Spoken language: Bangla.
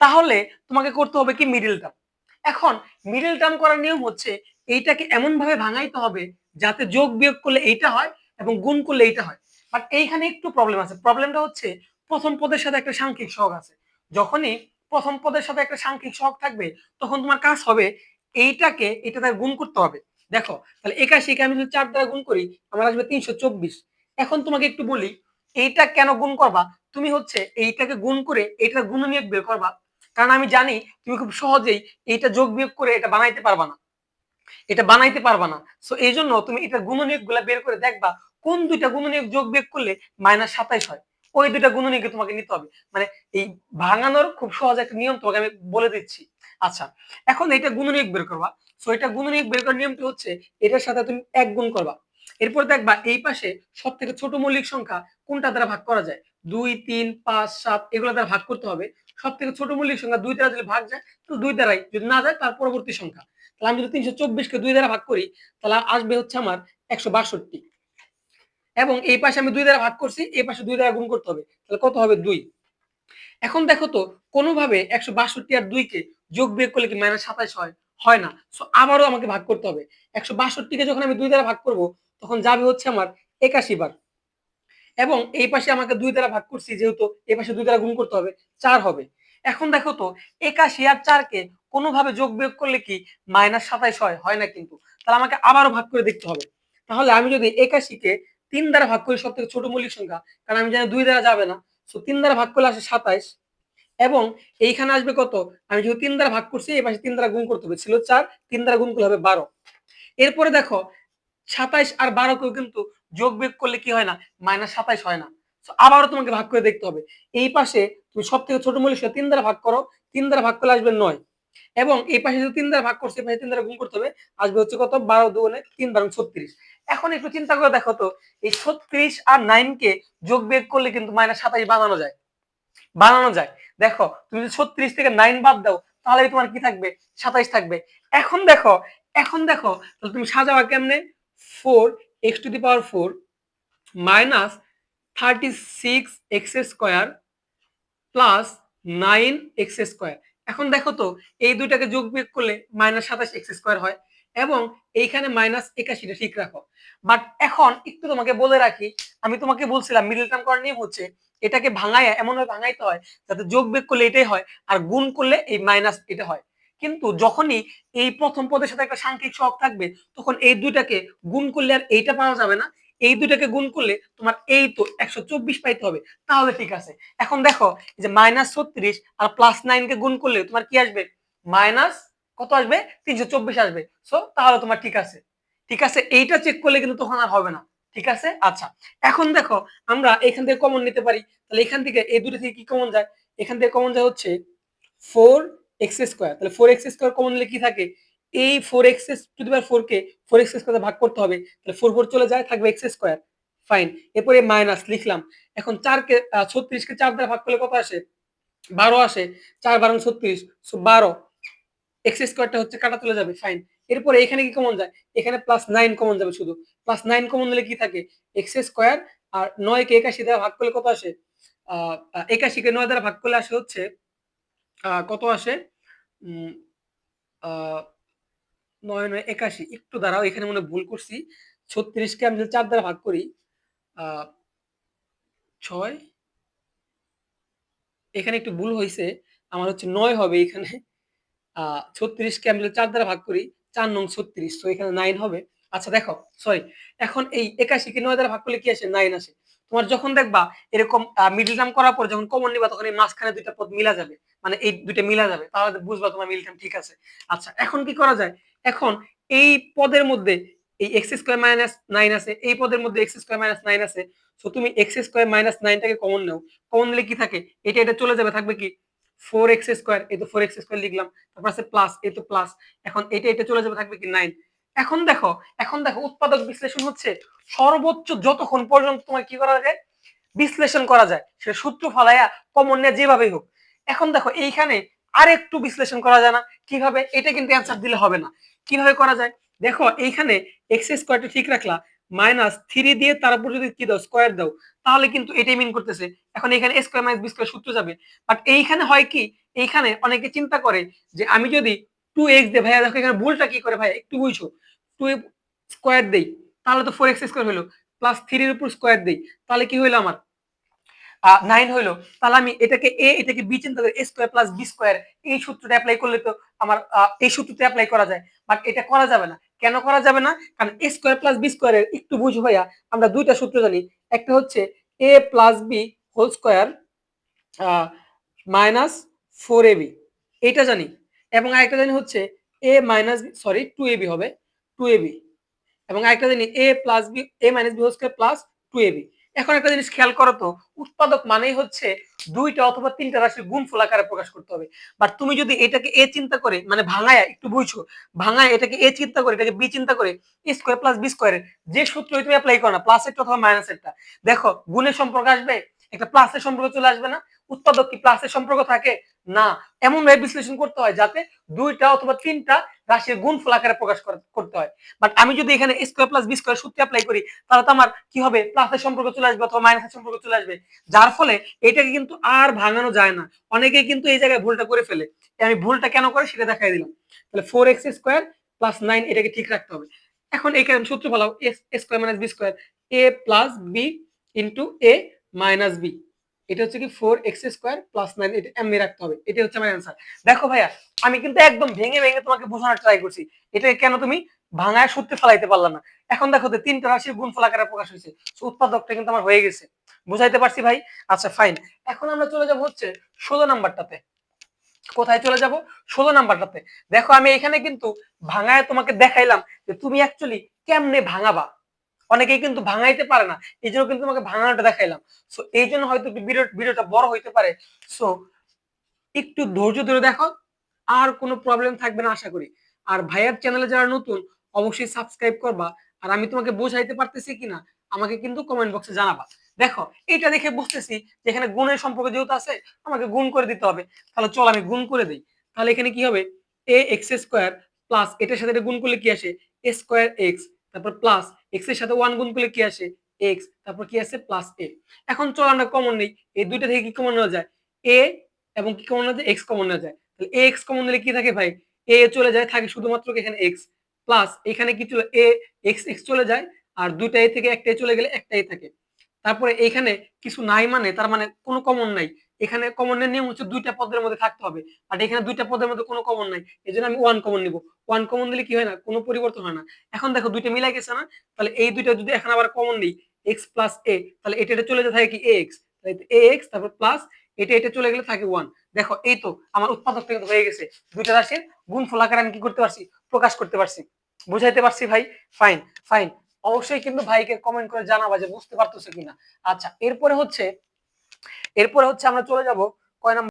তাহলে তোমাকে করতে হবে কি মিডিল টার্ম এখন মিডিল টার্ম করার নিয়ম হচ্ছে এইটাকে এমন ভাবে ভাঙাইতে হবে যাতে যোগ বিয়োগ করলে এইটা হয় এবং গুণ করলে এইটা হয়। বাট এইখানে একটু প্রবলেম আছে। প্রবলেমটা হচ্ছে প্রথম পদের সাথে একটা সাংখ্যিক সহগ আছে। যখনই প্রথম পদের সাথে একটা সাংখ্যিক সহগ থাকবে, তখন তোমার কাজ হবে এইটাকে এটা দ্বারা গুণ করতে হবে। দেখো, তাহলে একাশিকে আমি যদি চার দ্বারা গুণ করি, আমার আসবে তিনশো চব্বিশ। এখন তোমাকে একটু বলি, এইটা কেন গুণ করবা? তুমি হচ্ছে এইটাকে গুণ করে এইটা গুণনীয়ক বের করবা। কারণ আমি জানি তুমি খুব সহজেই এইটা যোগ বিয়োগ করে এটা বানাইতে পারবা না। এটা বানাইতে পারবা না। সো এই জন্য তুমি এটা গুণনীয়কগুলা বের করে দেখবা কোন দুইটা গুণনীয়ক যোগ বিয়োগ করলে মাইনাস সাতাইশ হয়। ওই দুইটা গুণনীয়কে তোমাকে নিতে হবে। মানে এই ভাঙানোর খুব সহজ একটা নিয়ম তোমাকে আমি বলে দিচ্ছি। আচ্ছা এখন এটা গুণনীয়ক বের করবা। সো এটা গুণনীয়ক বের করার নিয়মটি হচ্ছে এটার সাথে তুমি এক গুণ করবা। এরপর দেখবা এই পাশে সব থেকে ছোট মৌলিক সংখ্যা কোনটা দ্বারা ভাগ করা যায়? দুই, তিন, পাঁচ, সাত, এগুলো দ্বারা ভাগ করতে হবে। সব থেকে ছোট মৌলিক সংখ্যা দুই দ্বারা যদি ভাগ যায়, তো দুই দ্বারাই যদি না যায়, তার পরবর্তী সংখ্যা। তাহলে আমি যদি তিনশো চব্বিশকে দুই দ্বারা ভাগ করি, তাহলে আসবে হচ্ছে আমার একশো বাষট্টি। এবং এই পাশে আমি দুই দ্বারা ভাগ করছি, এই পাশে দুই দ্বারা গুণ করতে হবে। তাহলে কত হবে দুই? এখন দেখো তো, কোনোভাবে একশো বাষট্টি আর দুইকে যোগ বিয়োগ করলে কি মাইনাস সাতাইশ হয়? হয় না। সো আবারও আমাকে ভাগ করতে হবে। একশো বাষট্টিকে যখন আমি দুই দ্বারা ভাগ করব, তখন যাবে হচ্ছে আমার একাশি বার। এবং এই পাশে আমাকে দুই দ্বারা ভাগ করছি, যেহেতু এই পাশে দুই দ্বারা গুণ করতে হবে, চার হবে। এখন দেখো তো, একাশি আর চারকে কোনোভাবে যোগ বিয়োগ করলে কি মাইনাস সাতাইশ হয়? হয় না কিন্তু। তাহলে আমাকে আবারও ভাগ করে দেখতে হবে। তাহলে আমি যদি একাশিকে তিন দ্বারা ভাগ করি, সব থেকে ছোট মৌলিক সংখ্যা, কারণ আমি জানি দুই দ্বারা যাবে না। সো তিন দ্বারা ভাগ করলে আসে সাতাইশ। এবং এইখানে আসবে কত? আমি যেহেতু তিন দ্বারা ভাগ করছি, এই পাশে তিন দ্বারা গুণ করতে হবে। ছিল চার, তিন দ্বারা গুণ করলে হবে বারো। এরপরে দেখো, সাতাইশ আর বারোকেও কিন্তু যোগ বিয়োগ করলে কি হয় না? মাইনাস সাতাইশ হয় না। আবারও তোমাকে ভাগ করে দেখতে হবে। এই পাশে তুমি সব থেকে ছোট মূল্য তিন দ্বারা ভাগ করো, তিন দ্বারা ভাগ করলে আসবে নয়। এবং এই পাশে যদি তিন দ্বারা ভাগ করছে, এই পাশে তিন দ্বারা গুণ করতে হবে, আসবে হচ্ছে কত? বারো দুগুণে তিন, বারো, ছত্রিশ। এখন একটু চিন্তা করে দেখো তো, এই ছত্রিশ আর কে যোগ বিয়োগ করলে কিন্তু মাইনাস সাতাইশ বানানো যায়। বানানো যায়। দেখো, তুমি যদি ছত্রিশ থেকে নাইন বাদ দাও, তাহলে তোমার কি থাকবে? সাতাইশ থাকবে। এখন দেখো এখন দেখো, তাহলে তুমি সাজাবা কেমনে? Four x to the power four minus thirty six x square plus nine x square. এখন দেখো তো, এই দুইটাকে যোগ বিয়োগ করলে মাইনাস সাতাশ এক্স স্কোয়ার হয় এবং এইখানে মাইনাস একাশিটা ঠিক রাখো। বাট এখন একটু তোমাকে বলে রাখি, আমি তোমাকে বলছিলাম মিডল টার্ম করার নিয়ম হচ্ছে এটাকে ভাঙায় এমনভাবে ভাঙাইতে হয় যাতে যোগ বিয়োগ করলে এটাই হয় আর গুণ করলে এই মাইনাস এটা হয়। কিন্তু যখনই এই প্রথম পদের সাথে একটা সাংখ্যিক সহগ থাকবে, তখন এই দুইটাকে গুণ করলে আর এইটা পাওয়া যাবে না। এই দুইটাকে গুণ করলে তোমার এই তো একশো চব্বিশ পাইতে হবে। তাহলে ঠিক আছে। এখন দেখো যে মাইনাস ছত্রিশ আর প্লাস নাইন কে গুণ করলে তোমার কি আসবে? মাইনাস কত আসবে? তিনশো চব্বিশ আসবে। সো তাহলে তোমার ঠিক আছে। ঠিক আছে, এইটা চেক করলে কিন্তু তখন আর হবে না। ঠিক আছে? আচ্ছা এখন দেখো, আমরা এখান থেকে কমন নিতে পারি। তাহলে এখান থেকে এই দুটো থেকে কি কমন যায়? এখান থেকে কমন যায় হচ্ছে ফোর এক্স স্কোয়ার তাহলে ফোর এক্স স্কোয়ার কমন নিলে কি থাকে? এই four x to the power K four x square ভাগ করতে হবে, তাহলে ফোর ফোর চলে যায়, থাকবে এক্স স্কোয়ার ফাইন এরপরে মাইনাস লিখলাম, এখন চারকে ছত্রিশকে চার দ্বারা ভাগ করলে কত আসে? বারো আসে, চার বারো ছত্রিশ সো বারো এক্স স্কোয়ারটা হচ্ছে কাটা চলে যাবে ফাইন এরপরে এখানে কি কমন যায়? এখানে প্লাস নাইন কমন যাবে শুধু প্লাস নাইন কমন দিলে কি থাকে? এক্স স্কোয়ার আর নয় কে একাশি দ্বারা ভাগ করলে কত আসে? আহ একাশিকে নয় দ্বারা ভাগ করলে আসে হচ্ছে কত আসে? নয় নয়, একাশি। একটু দাঁড়াও, এখানে মনে ভুল করছি। ছত্রিশকে আমি যদি চার দ্বারা ভাগ করি ছয়, এখানে একটু ভুল হয়েছে আমার হচ্ছে নয় হবে এখানে। ছত্রিশকে আমি যদি চার দ্বারা ভাগ করি, চার নং ছত্রিশ, তো এখানে নাইন হবে। আচ্ছা দেখো সরি এখন এই একাশিকে নয় দ্বারা ভাগ করলে কি আসে? নাইন আসে। তোমার যখন দেখবা, এরকম মিডল টার্ম করার পর যখন কমন নিবা, তখন এই মাঝখানে দুইটা পদ মিলা যাবে। মানে এই দুইটা মিলা যাবে, তাহলে বুঝবা তোমার মিডল টার্ম ঠিক আছে। আচ্ছা এখন কি করা যায়? এখন এই পদের মধ্যে এই এক্স স্কোয়ার মাইনাস নাইন আছে, এই পদের মধ্যে এক্স স্কোয়ার মাইনাস নাইন আছে। সো তুমি এক্স স্কোয়ার মাইনাস নাইনটাকে কমন নাও। কমন নিলে কি থাকে? এটা এটা চলে যাবে, থাকবে কি? ফোর এক্স স্কোয়ার এই তো ফোর এক্স স্কোয়ার লিখলাম। তারপর আছে প্লাস এই তো প্লাস এখন এটা এটা চলে যাবে, থাকবে কি নাইন এখন দেখো এখন দেখো, উৎপাদক বিশ্লেষণ হচ্ছে সর্বোচ্চ যতক্ষণ পর্যন্ত তোমার কি করা যায়? বিশ্লেষণ করা যায়। সে সূত্র ফালাইয়া কমন নেয় যেভাবেই হোক। এখন দেখো, এইখানে আর একটু বিশ্লেষণ করা যায় না। কীভাবে? এটা কিন্তু অ্যান্সার দিলে হবে না। কীভাবে করা যায়? দেখো, এইখানে এক্স স্কোয়ারটা ঠিক রাখলা মাইনাস থ্রি দিয়ে তার উপর যদি কি দাও স্কোয়ার দাও, তাহলে কিন্তু এটাই মিন করতেছে। এখন এখানে স্কোয়ার মাইনাস বি স্কোয়ার সূত্র যাবে। বাট এইখানে হয় কি? এইখানে অনেকে চিন্তা করে যে আমি যদি টু এক্স দেয়, ভাইয়া দেখো এখানে ভুলটা কি করে ভাইয়া? একটু বুঝছ? টু স্কোয়ার দেই, তাহলে তো ফোর এক্স স্কোয়ার হলো। প্লাস থ্রির উপর স্কোয়ার দেই, তাহলে কি হইল আমার? নাইন হইল। তাহলে আমি এটাকে এ এটাকে বি চিন্তা করি a square plus b square এই সূত্রটা অ্যাপ্লাই করলে তো আমার এই সূত্রটা অ্যাপ্লাই করা যায়। বাট এটা করা যাবে না। কেন করা যাবে না? কারণ এ স্কোয়ার প্লাস বি স্কোয়ারের একটু বুঝো ভাইয়া আমরা দুইটা সূত্র জানি। একটা হচ্ছে a plus b whole square minus four a b এটা জানি। এবং আরেকটা জানি হচ্ছে a minus sorry two a b হবে। টু এ বি এবং আরেকটা জানি a plus b a minus b whole square plus two a b এখন একটা জিনিস খেয়াল করো তো, উৎপাদক মানেই হচ্ছে দুইটা অথবা তিনটা রাশির গুণফল আকারে প্রকাশ করতে হবে। বাট তুমি যদি এটাকে এ চিন্তা করে মানে ভাঙায় একটু বুঝছ, ভাঙায় এটাকে এ চিন্তা করে, এটাকে বি চিন্তা করে, এ স্কোয়ার প্লাস বি স্কোয়ারের যে সূত্র তুমি অ্যাপ্লাই করো না প্লাস অথবা মাইনাস টা দেখো, গুণের সম্পর্ক আসবে, একটা প্লাসের সম্পর্ক চলে আসবে না, উৎপাদক কি প্লাসের সম্পর্ক থাকে? না, এমন ভাবে বিশ্লেষণ করতে হয় যাতে দুইটা অথবা তিনটা রাশির গুণফল আকারে প্রকাশ কর- করতে হয়। বাট আমি যদি এখানে স্কোয়ার প্লাস বি স্কোয়ার সূত্র অ্যাপ্লাই করি, তাহলে তো আমার কি হবে? প্লাসের সম্পর্ক চলে আসবে অথবা মাইনাসের সম্পর্ক চলে আসবে। যার ফলে এটাকে কিন্তু আর ভাঙানো যায় না। অনেকেই কিন্তু এই জায়গায় ভুলটা করে ফেলে। আমি ভুলটা কেন করে সেটা দেখাই দিলাম। তাহলে four x square plus nine এটাকে ঠিক রাখতে হবে। এখন এখানে সূত্র follow S square minus b square a plus b into a minus b এটা হচ্ছে কি four x square plus nine এটা এমনি রাখতে হবে এটা হচ্ছে আমার অ্যান্সার দেখো ভাইয়া, আমি কিন্তু একদম ভেঙে ভেঙে তোমাকে বোঝানোর ট্রাই করছি। এটাকে কেন তুমি ভাঙায় সূত্রে ফেলাইতে পারলা না? এখন দেখো তো তিনটা রাশির গুণফল আকারে প্রকাশ হয়েছে উৎপাদকটা কিন্তু আমার হয়ে গেছে। বুঝাইতে পারছি ভাই? আচ্ছা ফাইন এখন আমরা চলে যাব হচ্ছে ষোলো নাম্বারটাতে। কোথায় চলে যাব? ষোলো নাম্বারটাতে। দেখো আমি এখানে কিন্তু ভাঙায় তোমাকে দেখাইলাম যে তুমি অ্যাকচুয়ালি কেমনে ভাঙাবা? অনেকেই কিন্তু ভাঙাইতে পারে না। এই জন্য কিন্তু তোমাকে ভাঙানোটা দেখাইলাম। সো এই জন্য হয়তো ভিডিওটা বড় হইতে পারে। সো একটু ধৈর্য ধরে দেখো। আর কোনো প্রবলেম থাকবে না, আশা করি। আর ভাইয়ার চ্যানেলে যারা নতুন, অবশ্যই সাবস্ক্রাইব করবা। আর আমি তোমাকে বোঝাইতে পারতেছি কিনা, আমাকে কিন্তু কমেন্ট বক্সে জানাবা। দেখো এটা দেখে বুঝতেছি যে এখানে গুণের সম্পর্ক যেহেতু আছে, আমাকে গুণ করে দিতে হবে। তাহলে চল আমি গুণ করে দিই। তাহলে এখানে কি হবে? এ এক্স স্কোয়ার প্লাস এটার সাথে এটা গুণ করলে কি আসে? এ স্কোয়ার এক্স তারপর প্লাস এক্সের সাথে ওয়ান গুণ করলে কি আসে? এক্স তারপর কি আছে প্লাস এ এখন চল আমরা কমন নেই। এই দুইটা থেকে কি কমন নেওয়া যায়? এ এবং কি কমন নেওয়া যায়? এক্স কমন নেওয়া যায়। তাহলে এ এক্স কমন নিলে কি থাকে ভাই? এ চলে যায়, থাকে শুধুমাত্র এখানে এক্স প্লাস এখানে কি চলে এ এক্স এক্স চলে যায় আর দুইটা এ থেকে একটা চলে গেলে একটাই থাকে। তারপরে এখানে কিছু নাই মানে তার মানে কোনো কমন নাই। এখানে কমনের নিয়ম হচ্ছে দুইটা পদের মধ্যে থাকতে হবে। আর এখানে দুইটা পদের মধ্যে কোনো কমন নাই। এই জন্য আমি ওয়ান কমন নিব। ওয়ান কমন দিলে কি হয় না? কোনো পরিবর্তন হয় না। এখন দেখো দুইটা মিলাই গেছে না? তাহলে এই দুইটা যদি এখন আবার কমন নিই এক্স প্লাস এ তাহলে এটা চলে যায় থাকে কি? এ এক্স এ এক্স তারপর প্লাস এটা এটা চলে গেলে থাকে ওয়ান দেখো এই তো আমার উৎপাদকটা কিন্তু হয়ে গেছে। দুইটা রাশির গুণফল আকারে আমি কি করতে পারছি? প্রকাশ করতে পারছি। বুঝাইতে পারছি ভাই? ফাইন ফাইন অবশ্যই কিন্তু ভাইকে কমেন্ট করে জানাবা যে বুঝতে পারতেছো কিনা। আচ্ছা এরপরে হচ্ছে এরপরে হচ্ছে আমরা চলে যাব কয়